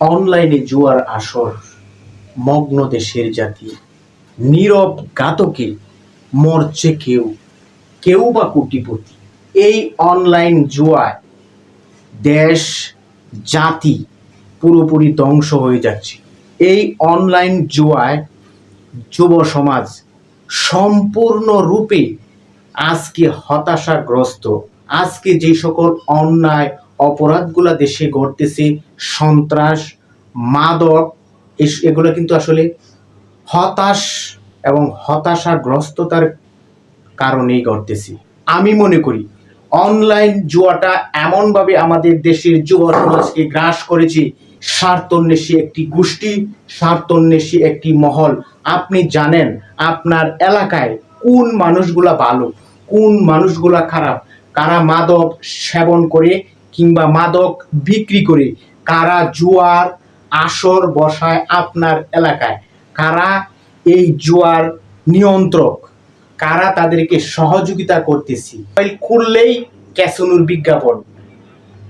অনলাইনে জুয়ার আসর, মগ্ন দেশের জাতি, নীরব গাতকে মরছে কেউ কেউ বা কোটিপতি। এই অনলাইন জুয়ায় দেশ, জাতি পুরোপুরি ধ্বংস হয়ে যাচ্ছে। এই অনলাইন জুয়ায় যুব সমাজ সম্পূর্ণরূপে আজকে হতাশাগ্রস্ত। আজকে যে সকল অন্যায় অপরাধগুলা দেশে ঘটতেছে, সন্ত্রাস, মাদক এগুলো কিন্তু আসলে হতাশ এবং হতাশাগ্রস্ততার কারণেই ঘটতেছে। আমি মনে করি, অনলাইন জুয়াটা এমনভাবে আমাদের দেশের যুব সমাজকে গ্রাস করেছে, স্বার্থন্বেষী একটি গোষ্ঠী, স্বার্থন্বেষী একটি মহল। আপনি জানেন আপনার এলাকায় কোন মানুষগুলা ভালো, কোন মানুষগুলা খারাপ, কারা মাদক সেবন করে কিংবা মাদক বিক্রি করে কারা জুয়ার আসর বসায় আপনার এলাকায়? কারা এই জুয়ার নিয়ন্ত্রক? কারা তাদেরকে সহযোগিতা করতেছি? মোবাইল খুললেই ক্যাসনুর বিজ্ঞাপন।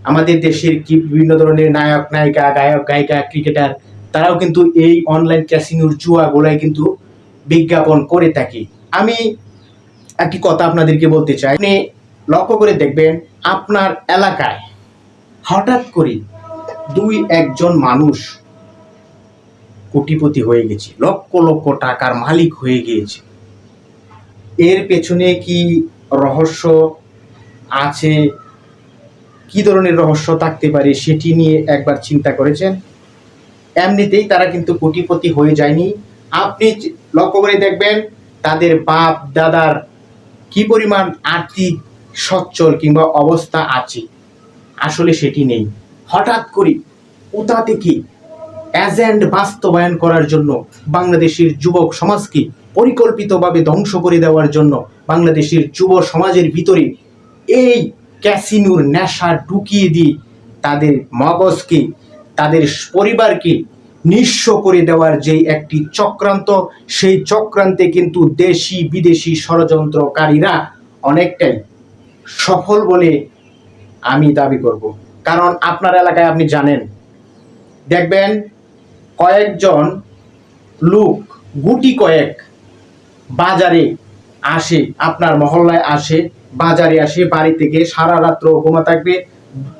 আমাদের দেশের কি বিভিন্ন ধরনের নায়ক, নায়িকা, গায়ক, গায়িকা, ক্রিকেটার, তারাও কিন্তু এই অনলাইন ক্যাসিনোর জুয়া গোলায় কিন্তু বিজ্ঞাপন করে থাকে। আমি একটি কথা আপনাদেরকে বলতে চাই। আপনি লক্ষ্য করে দেখবেন, আপনার এলাকায় হঠাৎ করে দুই একজন মানুষ কোটিপতি হয়ে গেছে, লক্ষ লক্ষ টাকার মালিক হয়ে গিয়েছে। এর পেছনে কি রহস্য আছে? কি ধরনের রহস্য থাকতে পারে সেটি নিয়ে একবার চিন্তা করেছেন? এমনিতেই তারা কিন্তু কোটিপতি হয়ে যায়নি। আপনি লক্ষ্য করে দেখবেন, তাদের বাপ দাদার কি পরিমাণ আর্থিক সচ্ছল কিংবা অবস্থা আছে। আসলে সেটি নেই। হঠাৎ করে কোথা থেকে এজেন্ট বাস্তবায়ন করার জন্য বাংলাদেশের যুবক সমাজকে পরিকল্পিতভাবে ধ্বংস করে দেওয়ার জন্য বাংলাদেশের যুব সমাজের ভিতরে এই ক্যাসিনোর নেশা ঢুকিয়ে দিয়ে তাদের মগজকে, তাদের পরিবারকে নিঃস্ব করে দেওয়ার যে একটি চক্রান্ত, সেই চক্রান্তে কিন্তু দেশি বিদেশি ষড়যন্ত্রকারীরা অনেকটাই সফল বলে আমি দাবি করব। কারণ আপনার এলাকায় আপনি জানেন। দেখবেন, কয়েকজন লোক, গুটি কয়েক বাজারে আসে, আপনার মহল্লায় আসে, বাজারে আসে, বাড়ি থেকে সারা রাত্র ঘুমা থাকবে,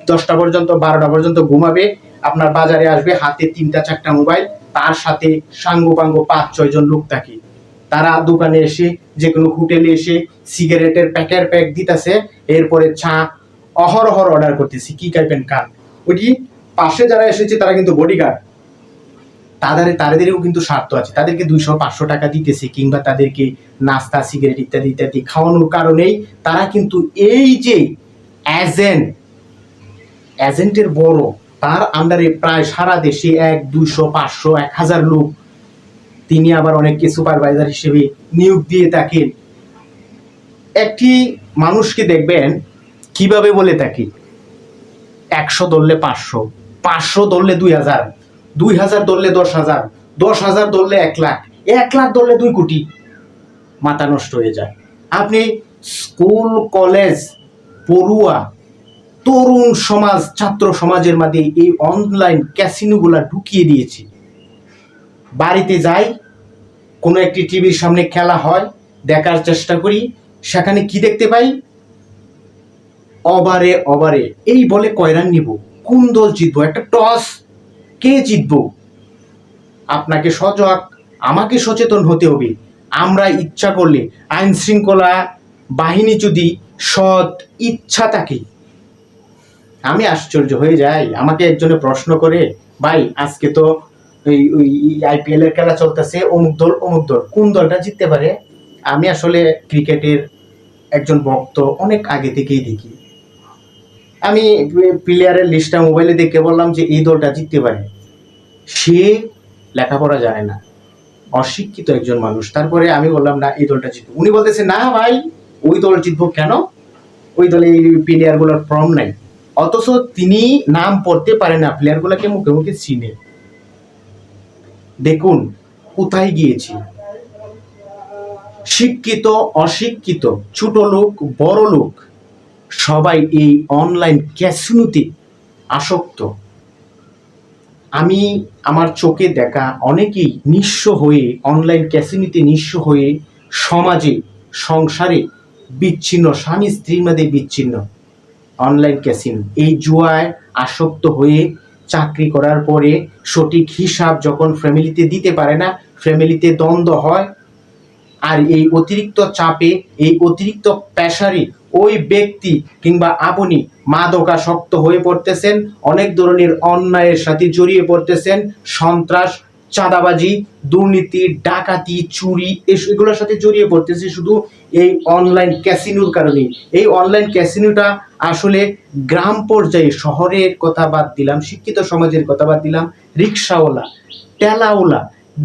দশটা পর্যন্ত, বারোটা পর্যন্ত ঘুমাবে, আপনার বাজারে আসবে, হাতে তিনটা, চারটা মোবাইল, তার সাথে সাঙ্গু পাঙ্গু পাঁচ, ছয় জন লোক থাকে। তারা দোকানে এসে যে কোনো হোটেলে এসে, সিগারেটের প্যাকের প্যাক দিতেছে, এরপরে চা অহরহর অর্ডার করতেছি, কি খাইবেন কান ওটি পাশে যারা এসেছে, তারা কিন্তু বডিগার্ড তাদের, তাদেরও কিন্তু স্বার্থ আছে। তাদেরকে দুইশো পাঁচশো টাকা দিতেছে, কিংবা তাদেরকে নাস্তা সিগারেট ইত্যাদি ইত্যাদি খাওয়ানোর কারণেই তারা কিন্তু এই যে এজেন্ট এজেন্টের বড়, তার আন্ডারে প্রায় সারা দেশে এক, দুইশো, পাঁচশো, এক হাজার লোক। তিনি আবার অনেককে সুপারভাইজার হিসেবে নিয়োগ দিয়ে থাকেন। একটি মানুষকে দেখবেন কীভাবে বলে থাকি একশো ধরলে পাঁচশো পাঁচশো ধরলে দুই হাজার দুই হাজার ধরলে দশ হাজার দশ হাজার ধরলে এক লাখ এক লাখ ধরলে দুই কোটি। মাথা নষ্ট হয়ে যায়। আপনি স্কুল, কলেজ, পড়ুয়া, তরুণ সমাজ, ছাত্র সমাজের মাঝে এই অনলাইন ক্যাসিনোগুলা ঢুকিয়ে দিয়েছি। বাড়িতে যাই, কোনো একটি টিভির সামনে খেলা হয়, দেখার চেষ্টা করি, সেখানে কি দেখতে পাই? অবারে অবারে। এই বলে কয় রান নিব? কোন দল জিতবো? একটা টস। কে জিতবো? আপনাকে সজাগ, আমাকে সচেতন হতে হবে। আমরা ইচ্ছা করলে আইন শৃঙ্খলা বাহিনী যদি সৎ ইচ্ছা থাকে, আমি আশ্চর্য হয়ে যাই। আমাকে একজনে প্রশ্ন করে, ভাই, আজকে তো ওই ওই আইপিএল এর খেলা চলতেছে, অমুক দল অমুক দল, কোন দলটা জিততে পারে? আমি আসলে ক্রিকেটের একজন ভক্ত, অনেক আগে থেকেই দেখি। আমি প্লেয়ারের লিস্টটা মোবাইলে দেখে বললাম যে এই দলটা জিততে পারে। সে লেখাপড়া জানে না। অশিক্ষিত একজন মানুষ। তারপরে আমি বললাম, না, এই দলটা জিতবো। উনি বলতেছে, না ভাই, ওই দল জিতবো কেন? ওই দলে এই প্লেয়ারগুলোর ফর্ম নাই। অথচ তিনি নাম পড়তে পারে না। প্লেয়ারগুলোকে মুখে মুখে চিনে। দেখুন, কোথায় গিয়েছি? শিক্ষিত, অশিক্ষিত, ছোট লোক, বড় লোক সবাই এই অনলাইন ক্যাসিনোতে আসক্ত। আমি আমার চোখে দেখা অনেকেই নিঃস্ব হয়ে অনলাইন ক্যাসিনিতে নিঃস্ব হয়ে সমাজে, সংসারে বিচ্ছিন্ন, স্বামী স্ত্রীর মধ্যে বিচ্ছিন্ন অনলাইন ক্যাসিনো এই জুয়ায় আসক্ত হয়ে চাকরি করার পরে সঠিক হিসাব যখন ফ্যামিলিতে দিতে পারে না ফ্যামিলিতে দ্বন্দ্ব হয়, আর এই অতিরিক্ত চাপে, এই অতিরিক্ত প্রেশারে ওই ব্যক্তি কিংবা আপনি মাদকাসক্ত হয়ে পড়তেছেন, অনেক ধরনের অন্যায়ের সাথে জড়িয়ে পড়তেছেন, সন্ত্রাস, চাঁদাবাজি, দুর্নীতি, ডাকাতি, চুরি এগুলোর সাথে জড়িয়ে পড়তেছে শুধু এই অনলাইন ক্যাসিনোর কারণে এই অনলাইন ক্যাসিনোটা আসলে গ্রাম পর্যায়ে শহরের কথা বাদ দিলাম, শিক্ষিত সমাজের কথা বাদ দিলাম, রিক্সাওয়ালা টেলাওয়ালা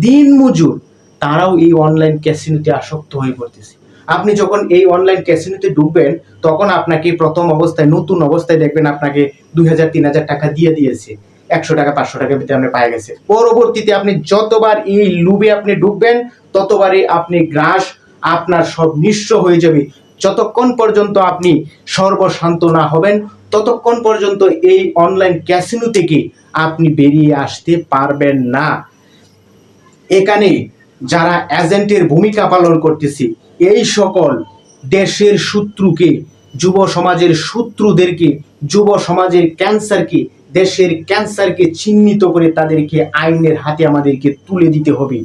দিন মজুর তারাও এই অনলাইন ক্যাসিনোতে আসক্ত হয়ে পড়তেছে। আপনি যখন এই অনলাইন ক্যাসিনোতে ঢুকবেন, তখন আপনাকে প্রথম অবস্থায়, নতুন অবস্থায় দেখবেন আপনাকে দুই হাজার, তিন হাজার টাকা দিয়ে দিয়েছে। একশো টাকা, পাঁচশো টাকা ভিতরে আপনি পায়ে গেছে পরবর্তীতে আপনি যতবার এই লুবে আপনি ঢুকবেন, ততবারই আপনি গ্রাস আপনার সব নিঃস্ব হয়ে যাবে। যতক্ষণ পর্যন্ত আপনি সর্বশান্ত না হবেন, ততক্ষণ পর্যন্ত এই অনলাইন ক্যাসিনো থেকে আপনি বেরিয়ে আসতে পারবেন না। এখানে যারা এজেন্টের ভূমিকা পালন করতেছে, এই সকল দেশের শত্রুকে, যুব সমাজের শত্রুদেরকে, যুব সমাজের ক্যান্সারকে, দেশের ক্যান্সারকে চিহ্নিত করে তাদেরকে আইনের হাতে আমাদেরকে তুলে দিতে হবে।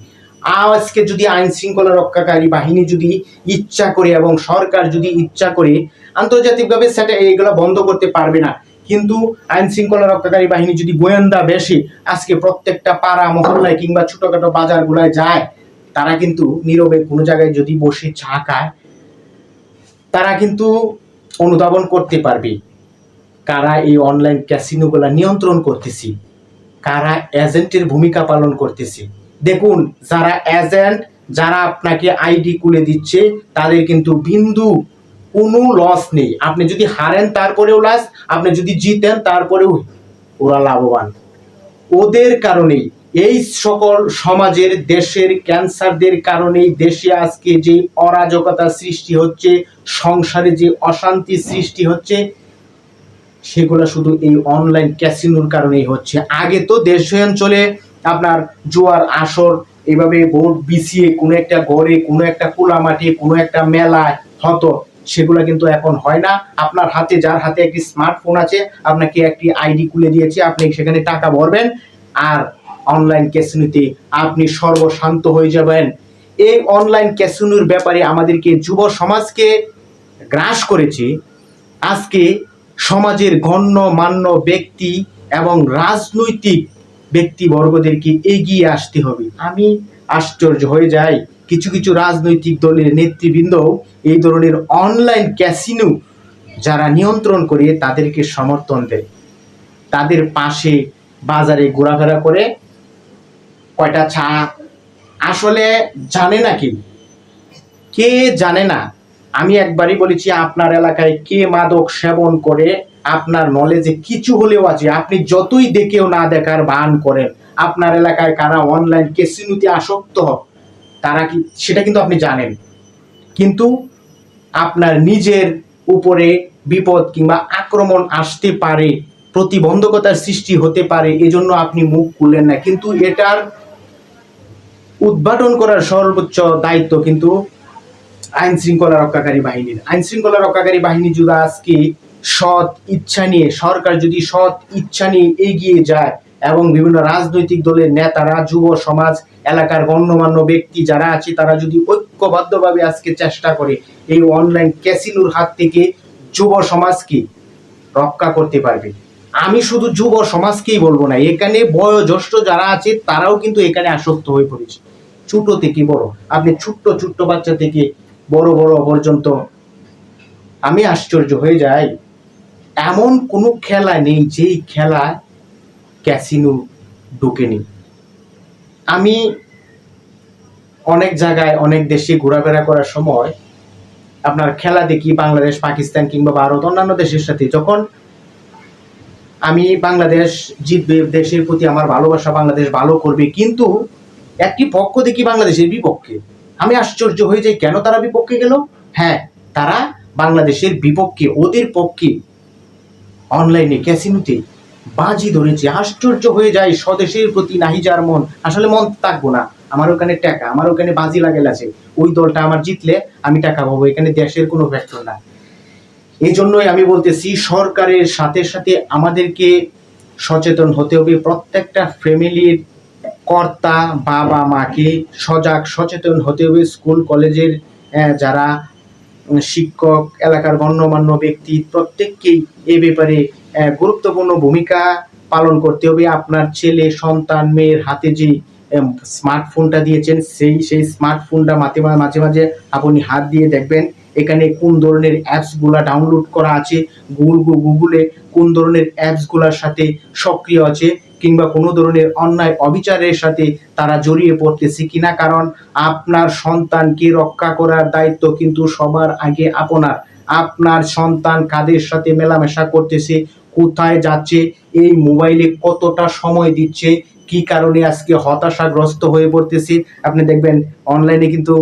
আজকে যদি আইন শৃঙ্খলা রক্ষাকারী বাহিনী যদি ইচ্ছা করে এবং সরকার যদি ইচ্ছা করে, আন্তর্জাতিকভাবে সেটা এইগুলো বন্ধ করতে পারবে না। কিন্তু আইন শৃঙ্খলা রক্ষাকারী বাহিনী যদি গোয়েন্দা বেশি আজকে প্রত্যেকটা পাড়া, মহল্লায় কিংবা ছোটখাটো বাজারগুলায় যায় তারা কিন্তু নীরবে কোনো জায়গায় যদি বসে চা খায়, তারা কিন্তু অনুধাবন করতে পারবে কারা এই অনলাইন ক্যাসিনোগুলা নিয়ন্ত্রণ করতেছি, কারা এজেন্টের ভূমিকা পালন করতেছে। দেখুন, যারা এজেন্ট যারা আপনাকে আইডি খুলে দিচ্ছে, তাদের কিন্তু বিন্দু কোনো লস নেই। আপনি যদি হারেন, তারপরেও লস আপনি যদি জিতেন, তারপরেও ওরা লাভবান। ওদের কারণেই এই সকল সমাজের, দেশের ক্যান্সারদের কারণেই দেশে আজকে যে অরাজকতা সৃষ্টি হচ্ছে, সংসারে যে অশান্তি সৃষ্টি হচ্ছে, সেগুলো শুধু এই অনলাইন ক্যাসিনোর কারণেই হচ্ছে। আগে তো দেশ অঞ্চলে আপনার জোয়ার আসর, এভাবে বোর্ড বিছিয়ে কোনো একটা ঘরে কোনো একটা কোলা মাঠে কোনো একটা মেলায় হতো, সেগুলো কিন্তু এখন হয় না। আপনার হাতে, যার হাতে একটি স্মার্টফোন আছে, আপনাকে একটি আইডি খুলে দিয়েছে, আপনি সেখানে টাকা ভরবেন, আর অনলাইন ক্যাসিনোতে আপনি সর্বশান্ত হয়ে যাবেন। এই অনলাইন ক্যাসিনোর ব্যাপারে আমাদেরকে যুব সমাজকে গ্রাস করেছে। আজকে সমাজের গণ্যমান্য ব্যক্তি এবং রাজনৈতিক ব্যক্তিবর্গদেরকে এগিয়ে আসতে হবে। আমি আশ্চর্য হয়ে যাই। কিছু কিছু রাজনৈতিক দলের নেতৃবৃন্দ এই ধরনের অনলাইন ক্যাসিনো যারা নিয়ন্ত্রণ করে তাদেরকে সমর্থন দেয়। তাদের পাশে বাজারে ঘোরাফেরা করে কয়টা চা আসলে জানে না কি কে জানে না? আমি একবারই বলেছি আপনার এলাকায় কে মাদক সেবন করে আপনার নলেজে কিছু হলেও আছে। আপনি যতই দেখেও না দেখার বান করেন আপনার এলাকায় কারা অনলাইন ক্যাসিনোতে আসক্ত হয়, তারা কি সেটা কিন্তু আপনি জানেন। কিন্তু আপনার নিজের উপরে বিপদ কিংবা আক্রমণ আসতে পারে প্রতিবন্ধকতার সৃষ্টি হতে পারে এজন্য আপনি মুখ খুললেন না। কিন্তু এটার উদ্ঘাটন করার সর্বোচ্চ দায়িত্ব কিন্তু আইন শৃঙ্খলা রক্ষাকারী বাহিনীর। আইন শৃঙ্খলা রক্ষাকারী বাহিনী যদি আজকে সৎ ইচ্ছা নিয়ে, সরকার যদি সৎ ইচ্ছা নিয়ে এগিয়ে যায় এবং বিভিন্ন রাজনৈতিক দলের নেতারা, যুব সমাজ, এলাকার গণ্যমান্য ব্যক্তি যারা আছে, তারা যদি ঐক্যবদ্ধভাবে আজকে চেষ্টা করে এই অনলাইন ক্যাসিনোর হাত থেকে যুব সমাজকে রক্ষা করতে পারবে। আমি শুধু যুব সমাজকেই বলব না, এখানে বয়োজ্যেষ্ঠ যারা আছে, তারাও কিন্তু এখানে আসক্ত হয়ে পড়েছে। ছোট থেকে বড়। আপনি ছোট্ট ছোট্ট বাচ্চা থেকে বড় বড় পর্যন্ত আমি আশ্চর্য হয়ে যাই। এমন কোনো খেলা নেই যেই খেলা ক্যাসিনো ঢুকেনি। আমি অনেক জায়গায়, অনেক দেশে ঘোরাফেরা করার সময় আপনার খেলা দেখি বাংলাদেশ, পাকিস্তান কিংবা ভারত, অন্যান্য দেশের সাথে। যখন আমি বাংলাদেশ জিতবে, দেশের প্রতি আমার ভালোবাসা বাংলাদেশ ভালো করবে, কিন্তু একটি পক্ষ দেখি বাংলাদেশের বিপক্ষে। আমি আশ্চর্য হয়ে যাই, কেন তারা বিপক্ষে গেল? হ্যাঁ তারা বাংলাদেশের বিপক্ষে, ওদের পক্ষে অনলাইনে ক্যাসিনোতে বাজি ধরেছে। আশ্চর্য হয়ে যায় স্বদেশের প্রতি নাহি যার মন। আসলে মন থাকব না। আমার ওখানে টাকা, আমার ওখানে বাজি লাগাল আছে। ওই দলটা আমার জিতলে আমি টাকা পাবো। এখানে দেশের কোনো ফ্যাক্টর না। এই জন্যই আমি বলতেছি, সরকারের সাথে সাথে আমাদেরকে সচেতন হতে হবে। প্রত্যেকটা ফ্যামিলির কর্তা, বাবা মাকে সজাগ, সচেতন হতে হবে। স্কুল, কলেজের যারা শিক্ষক, এলাকার গণ্যমান্য ব্যক্তি, প্রত্যেককেই এ ব্যাপারে গুরুত্বপূর্ণ ভূমিকা পালন করতে হবে। আপনার ছেলে, সন্তান, মেয়ের হাতে যে স্মার্টফোনটা দিয়েছেন, সেই সেই স্মার্টফোনটা মাঝে মাঝে মাঝে আপনি হাত দিয়ে দেখবেন। এখানে কোন ধরনের অ্যাপসগুলা ডাউনলোড করা আছে? গুগল, গুগলে কোন ধরনের অ্যাপসগুলোর সাথে সক্রিয় আছে? কিংবা কোনো ধরনের অন্যায়, অবিচারের সাথে তারা জড়িয়ে পড়তেছে কিনা? কারণ আপনার সন্তানকে রক্ষা করার দায়িত্ব কিন্তু সবার আগে আপনার। আপনার সন্তান কাদের সাথে মেলামেশা করতেছে? কোথায় যাচ্ছে? এই মোবাইলে কতটা সময় দিচ্ছে? কি কারণে আজকে হতাশাগ্রস্ত হয়ে পড়তেছে? আপনি দেখবেন, অনলাইনে কিন্তু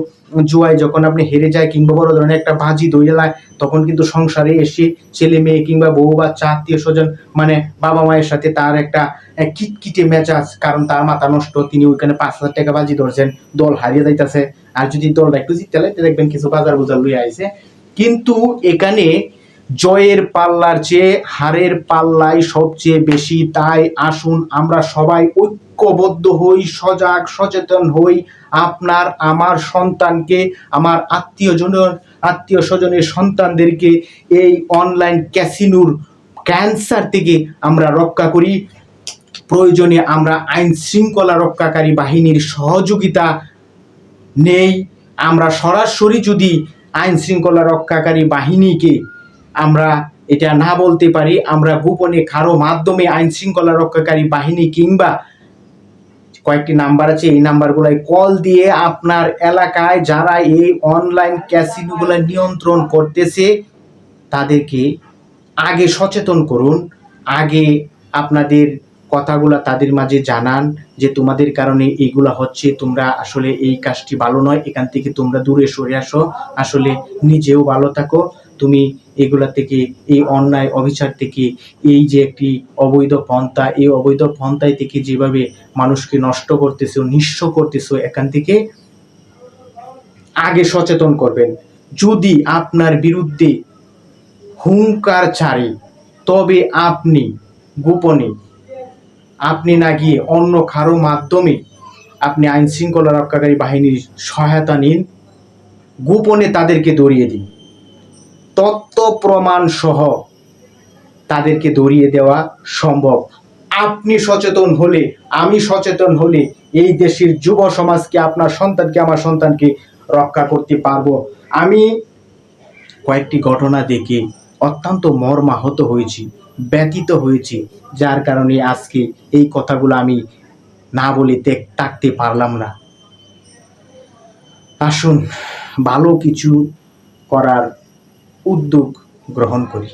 জুয়ায় যখন আপনি হেরে যায় কিংবা বড় ধরনের একটা বাজি দইয়ে লায় তখন কিন্তু সংসারে এসে ছেলে মেয়ে কিংবা বউ বাচ্চা, আত্মীয় স্বজন মানে বাবা মায়ের সাথে তার একটা, এক কিটকিটে মেজাজ কারণ তার মাথা নষ্ট, তিনি ওইখানে পাঁচ হাজার টাকা বাজি ধরছেন, দল হারিয়ে যাইতেছে। আর যদি দলটা একটু জিততে লাগে দেখবেন কিছু বাজার বুজার লইয়া আইছে। কিন্তু এখানে জয়ের পাল্লার চেয়ে হারের পাল্লাই সবচেয়ে বেশি, তাই আসুন আমরা সবাই ঐক্যবদ্ধ হই, সজাগ, সচেতন হই। আপনার, আমার সন্তানকে, আমার আত্মীয় জন আত্মীয় স্বজনের সন্তানদেরকে এই অনলাইন ক্যাসিনোর ক্যান্সার থেকে আমরা রক্ষা করি। প্রয়োজনে আমরা আইন শৃঙ্খলা রক্ষাকারী বাহিনীর সহযোগিতা নেই। আমরা সরাসরি যদি আইন শৃঙ্খলা রক্ষাকারী বাহিনীকে আমরা এটা না বলতে পারি, আমরা গোপনে কারও মাধ্যমে আইন শৃঙ্খলা রক্ষাকারী বাহিনী কিংবা কয়েকটি নাম্বার আছে, এই নাম্বারগুলোয় কল দিয়ে আপনার এলাকায় যারা এই অনলাইন ক্যাসিনোগুলো নিয়ন্ত্রণ করতেছে, তাদেরকে আগে সচেতন করুন, আগে আপনাদের কথাগুলা তাদের মাঝে জানান যে তোমাদের কারণে এইগুলা হচ্ছে, তোমরা আসলে এই কাজটি ভালো নয়, এখান থেকে তোমরা দূরে সরে আসো, আসলে নিজেও ভালো থাকো। তুমি এগুলা থেকে, এই অন্যায় অবিচার থেকে, এই যে একটি অবৈধ পন্থা, এই অবৈধ পন্থায় থেকে যেভাবে মানুষকে নষ্ট করতেছো, নিঃস্ব করতেছো, এখান থেকে আগে সচেতন করবেন। যদি আপনার বিরুদ্ধে হুঙ্কার ছাড়ে, তবে আপনি গোপনে, আপনি না গিয়ে অন্য কারও মাধ্যমে আপনি আইন শৃঙ্খলা রক্ষাকারী বাহিনীর সহায়তা নিন, গোপনে তাদেরকে দৌড়িয়ে দিন। তথ্য প্রমাণ সহ তাদেরকে দৌড়িয়ে দেওয়া সম্ভব। আপনি সচেতন হলে, আমি সচেতন হলে এই দেশের যুব সমাজকে, আপনার সন্তানকে, আমার সন্তানকে রক্ষা করতে পারব। আমি কয়েকটি ঘটনা দেখে অত্যন্ত মর্মাহত হয়েছি ব্যতীত হয়েছি, যার কারণে আজকে এই কথাগুলো আমি না বলে ত্যাগ থাকতে পারলাম না। আসুন, ভালো কিছু করার উদ্যোগ গ্রহণ করি।